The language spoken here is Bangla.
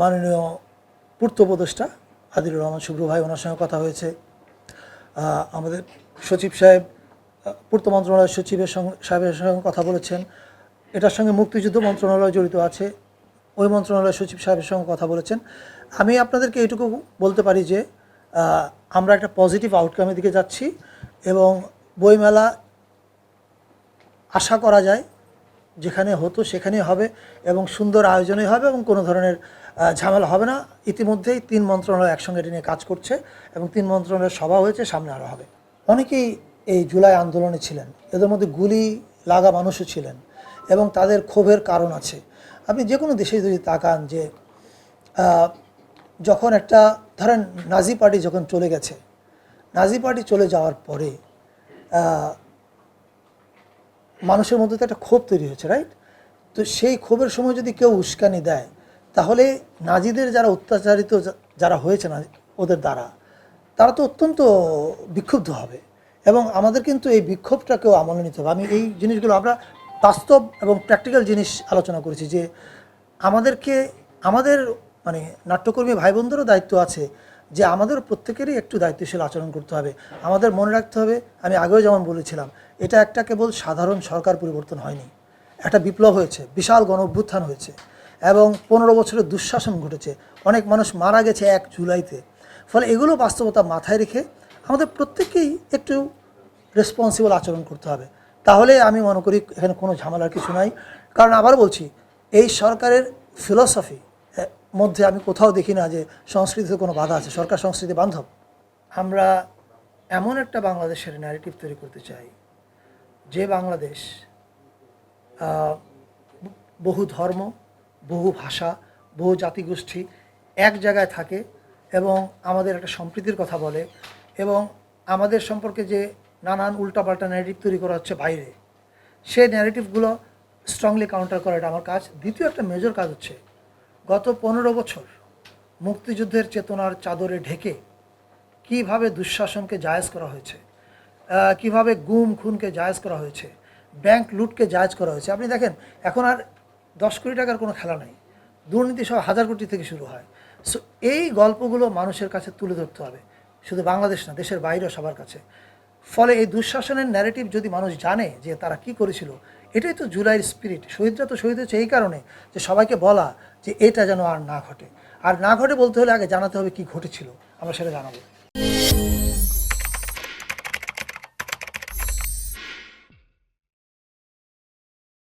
মাননীয় পূর্ত উপদেষ্টা আদিলুর রহমান শুভ্র ভাই, ওনার সঙ্গে কথা হয়েছে। আমাদের সচিব সাহেব পূর্ত মন্ত্রণালয়ের সচিবের সঙ্গে, সাহেবের সঙ্গে কথা বলেছেন। এটার সঙ্গে মুক্তিযুদ্ধ মন্ত্রণালয় জড়িত আছে, ওই মন্ত্রণালয়ের সচিব সাহেবের সঙ্গে কথা বলেছেন। আমি আপনাদেরকে এইটুকু বলতে পারি যে আমরা একটা পজিটিভ আউটকামের দিকে যাচ্ছি এবং বইমেলা আশা করা যায় যেখানে হতো সেখানেই হবে এবং সুন্দর আয়োজনই হবে এবং কোনো ধরনের ঝামেলা হবে না। ইতিমধ্যেই তিন মন্ত্রণালয় একসঙ্গে এটা নিয়ে কাজ করছে এবং তিন মন্ত্রণালয়ের সভা হয়েছে, সামনে আরও হবে। অনেকেই এই জুলাই আন্দোলনে ছিলেন। এদের মধ্যে গুলি লাগা মানুষও ছিলেন এবং তাদের ক্ষোভের কারণ আছে। আপনি যে কোনো দেশে যদি তাকান যে যখন একটা, ধরেন নাজি পার্টি যখন চলে গেছে, নাজি পার্টি চলে যাওয়ার পরে মানুষের মধ্যে তো একটা ক্ষোভ তৈরি হয়েছে রাইট তো সেই ক্ষোভের সময় যদি কেউ উস্কানি দেয়, তাহলে নাজিদের যারা অত্যাচারিত যারা হয়েছে না ওদের দ্বারা, তারা তো অত্যন্ত বিক্ষুব্ধ হবে। এবং আমাদের কিন্তু এই বিক্ষোভটাকেও আমলে নিতে হবে। আমি এই জিনিসগুলো আমরা বাস্তব এবং প্র্যাকটিক্যাল জিনিস আলোচনা করেছি যে আমাদেরকে, আমাদের মানে নাট্যকর্মী ভাই বোনদেরও দায়িত্ব আছে যে আমাদের প্রত্যেকেরই একটু দায়িত্বশীল আচরণ করতে হবে। আমাদের মনে রাখতে হবে, আমি আগেও যেমন বলেছিলাম, এটা একটা কেবল সাধারণ সরকার পরিবর্তন হয়নি। একটা বিপ্লব হয়েছে, বিশাল গণ অভ্যুত্থান হয়েছে এবং পনেরো বছরের দুঃশাসন ঘটেছে। অনেক মানুষ মারা গেছে এক জুলাইতে। ফলে এগুলো বাস্তবতা মাথায় রেখে আমাদের প্রত্যেকেই একটু রেসপন্সিবল আচরণ করতে হবে। তাহলে আমি মনে করি এখানে কোনো ঝামেলার কিছু নাই। কারণ আবার বলছি, এই সরকারের ফিলসফি মধ্যে আমি কোথাও দেখি না যে সংস্কৃতিতে কোনো বাধা আছে, সরকার সংস্কৃতি বান্ধব। আমরা এমন একটা বাংলাদেশের ন্যারেটিভ তৈরি করতে চাই, যে বাংলাদেশ বহু ধর্ম, বহু ভাষা, বহু জাতিগোষ্ঠী এক জায়গায় থাকে এবং আমাদের একটা সম্প্রীতির কথা বলে এবং আমাদের সম্পর্কে যে নানান উল্টাপাল্টা ন্যারেটিভ তৈরি করা হচ্ছে বাইরে, সেই ন্যারেটিভগুলো স্ট্রংলি কাউন্টার করা এটা আমার কাজ। দ্বিতীয় একটা মেজর কাজ হচ্ছে গত পনেরো বছর মুক্তিযুদ্ধের চেতনার চাদরে ঢেকে কীভাবে দুঃশাসনকে জায়েজ করা হয়েছে কীভাবে গুম খুনকে জায়েজ করা হয়েছে ব্যাংক লুটকে জায়েজ করা হয়েছে। আপনি দেখেন, এখন আর দশ কোটি টাকার কোনো খেলা নেই। দুর্নীতি সব হাজার কোটি থেকে শুরু হয়। সো এই গল্পগুলো মানুষের কাছে তুলে ধরতে হবে। শুধু বাংলাদেশ না, দেশের বাইরেও সবার কাছে। ফলে এই দুঃশাসনের ন্যারেটিভ যদি মানুষ জানে যে তারা কি করেছিল, এটাই তো জুলাইয়ের স্পিরিট শহীদরা তো শহীদ হয়েছে এই কারণে যে সবাইকে বলা যে এটা যেন আর না ঘটে। আর না ঘটে বলতে হলে আগে জানাতে হবে কি ঘটেছিল। আমরা সেটা জানাব।